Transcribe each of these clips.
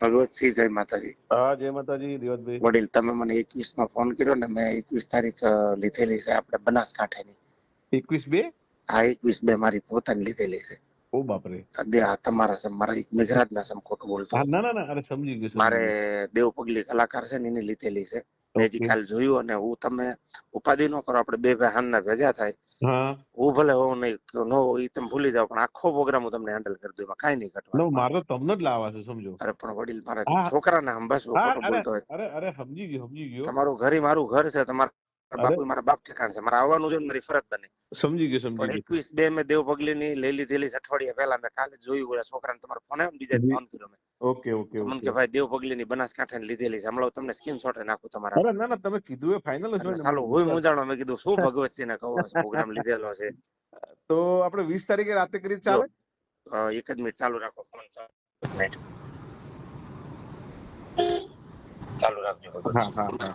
ભગવતસિંહ જય માતાજી. હા જય માતાજી દિવતભાઈ વડીલ તમે મને એકવીસમાં ફોન કર્યો ને મેં એકવીસ તારીખ લીધેલી છે આપણે બનાસકાંઠાની. એકવીસ બે? હા એકવીસ બે મારી પોતાની લીધેલી છે. ઓ બાપરે. આ તમારા છે મારા એક મેઘરાજ ના સમ ખોટું બોલતો ના ના ના અરે સમજી ગયો મારે દેવ પગલી કલાકાર છે ને એની લીધેલી છે. મેં હજી Okay. કાલ જોયું અને હું તમે ઉપાધિ ન કરો આપણે બે ભાઈ હાનના ભેગા થાય હું ભલે હોઉં નહીં નો એ તમે ભૂલી જાઓ પણ આખો પ્રોગ્રામ હું તમને હેન્ડલ કરી દઉં એમાં કાંઈ નહીં ઘટવાનું મારે તો તમને જ લાવવા છે સમજો અરે પણ વડીલ મારા. છોકરાને હંબાસ હા ખોટું અરે બોલતો હોય અરે અરે સમજી ગયો સમજી ગયો તમારું ઘર ઈ મારું ઘર છે તમારા. બાપુ મારા બાપ ઠેકાણ છે. મારા આવવાનું છે મારી ફરજ બને. સમજી ગયો સમજી ગયો. એકવીસ બે મેં દેવ પગલી ની લેલી લીધેલી અઠવાડિયા પહેલા મેં કાલે જોયું ઓલા છોકરાને તમારો ફોન આવ્યો બીજા ફોન કર્યો મેં. ઓકે ઓકે મને કે ભાઈ દેવ પગલી ની બનાસકાંઠા લીધેલી છે. હમણાં તમને સ્ક્રીનશોટ નાખું તમારા અરે ના ના તમે કીધું એ ફાઇનલ છે ને. હું મૂંઝાણો મેં કીધું શું ભગવતસિંહ ને કહો પ્રોગ્રામ લીધેલો છે. તો આપણે વીસ તારીખે રાતે કરી ચાલે? એક જ મિનિટ ચાલુ રાખો ફોન ચાલુ. રાખજો હા હા હા.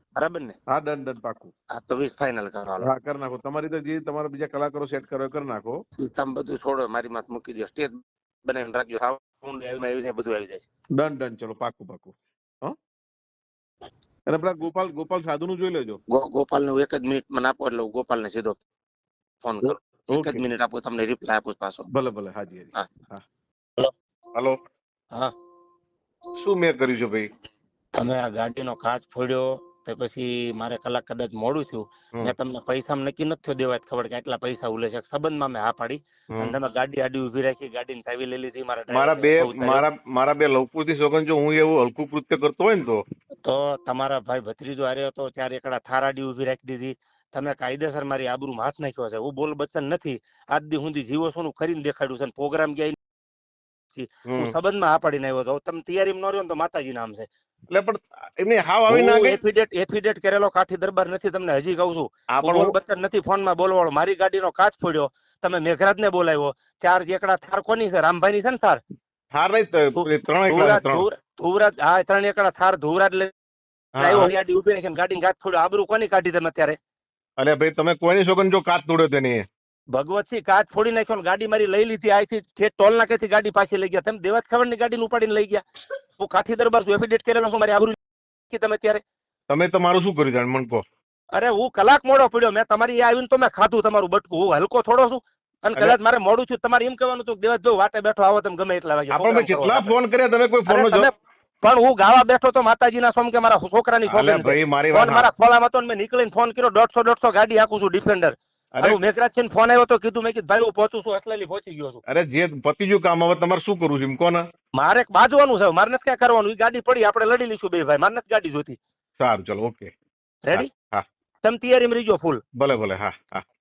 બરાબર ને? હા ડન ડન પાકું. હા તો વીસ ફાઇનલ કરો હા કરી નાખો. તમારી તો જે તમારા બીજા કલાકારો સેટ કરો કરી નાખો. તમે બધું છોડો મારી માથે મૂકી દો સ્ટેજ બનાવીને રાખજો. સાઉન્ડ આવી આવી જાય બધું આવી જાય. ડન ડન ચલો પાકું પાકું. હા? અને પેલા ગોપાલ ગોપાલ સાધુ નું જોઈ લેજો. ગો- નું એક જ મિનિટ મને આપો એટલે ગોપાલ ને સીધો ફોન કરો. એક જ મિનિટ આપો તમને રિપ્લાય આપું પાછો. ભલે ભલે હાજી હાજી. હા. હા. હલો. હલો. હા. શું મેં કર્યું છે ભાઈ? તમે આ ગાડીનો કાચ ફોડ્યો તે પછી મારે કલાક કદાચ મોડું થયું મેં તમને પૈસા નક્કી નથી થયો ખબર કે આટલા પૈસા ઉલે છે સંબંધમાં મેં હા પાડી. અને તમે ગાડી આડી ઊભી રાખી ગાડીની ચાવી લઈ લીધી મારા મારા બે. મારા મારા બે લવપુરથી સોગન જો હું એવું હલકું કૃત્ય કરતો હોય ને તો? તો તમારા ભાઈ ભત્રીજો હારે હતો ત્યારે એકડા થાર આડી ઊભી રાખી દીધી. તમે કાયદેસર મારી આબરૂ હાથ નાખ્યો છે. હું બોલ બચન નથી. આજ દી હું જીવો છું કરીને દેખાડ્યું છે પ્રોગ્રામ ગયા. હું. સંબંધમાં હા પાડીને આવ્યો હતો. તમે તૈયારીમાં ન રહ્યો તો માતાજી નામ છે. એટલે પણ એમની હાવ આવી ના ગઈ. એફિડેટ એફિડેટ કરેલો કાથી દરબાર નથી તમને હજી કહું છું. પણ બોલ હું બચન નથી બોલવાળો. મારી ગાડીનો કાચ ફોડ્યો. તમે મેઘરાજ ને બોલાવ્યો. ચાર એકડા થાર કોની છે? રામભાઈ ની છે ને થાર? થાર નહીં ત્રણ ધુવરાજ હા ત્રણ એકડા થાર ધુવરાજ લઈ આવ્યો ગાડી ઊભી રાખીને ગાડીને કાચ ફોડ્યો. આબરૂ કોની કાઢી તમે અત્યારે? અરે ભાઈ તમે કોઈની સોગન જો કાચ તોડ્યો તેની? ભગવતસિંહ કાચ ફોડી નાખ્યો ને ગાડી મારી લઈ લીધી. આથી ઠેઠ ટોલ નાકેથી ગાડી પાછી લઈ ગયા. તમે દેવાજ ખબરની ગાડી ઉપાડીને લઈ ગયા. હું કાઠી દરબાર છું એફિડેટ કરેલો છું મારી આબરૂ કે તમે ત્યારે? તમે તમારું શું કર્યું જાણ? મને કહો. અરે હું કલાક મોડો પડ્યો. મેં તમારી આવીને તો મેં ખાધું તમારું બટકું. હું હલકો થોડો છું અને કદાચ મારે મોડું છું તમારે એમ કહેવાનું હતું દેવાજ જો વાટે બેઠો આવો તમે ગમે એટલા વાગે. આપણે કેટલા ફોન કર્યા? તમે કોઈ ફોન નો પણ હું ગાવા બેઠો તો માતાજીના સોમ કે મારા છોકરાની છોકરી મારી મારા ખોલામાં તો મેં નીકળીને ફોન કર્યો. દોઢસો દોઢસો ગાડી આખું છું ડિફેન્ડર અરે મેઘરાજ છે ફોન આવ્યો તો કીધું મેં કીધું ભાઈ હું પહોંચું છું અસલેલી પહોંચી ગયો છું. અરે જે પતી ગયું કામ હવે તમારે શું કરવું છે એમ કોને? મારે બાજવાનું છે મારે નથી ક્યાં કરવાનું એ ગાડી પડી આપણે લડી લઈશું બે ભાઈ મારે નથી ગાડી જોતી સારું ચલો ઓકે. રેડી હા તમે તૈયારીમાં રહીજો ફૂલ ભલે ભલે હા હા.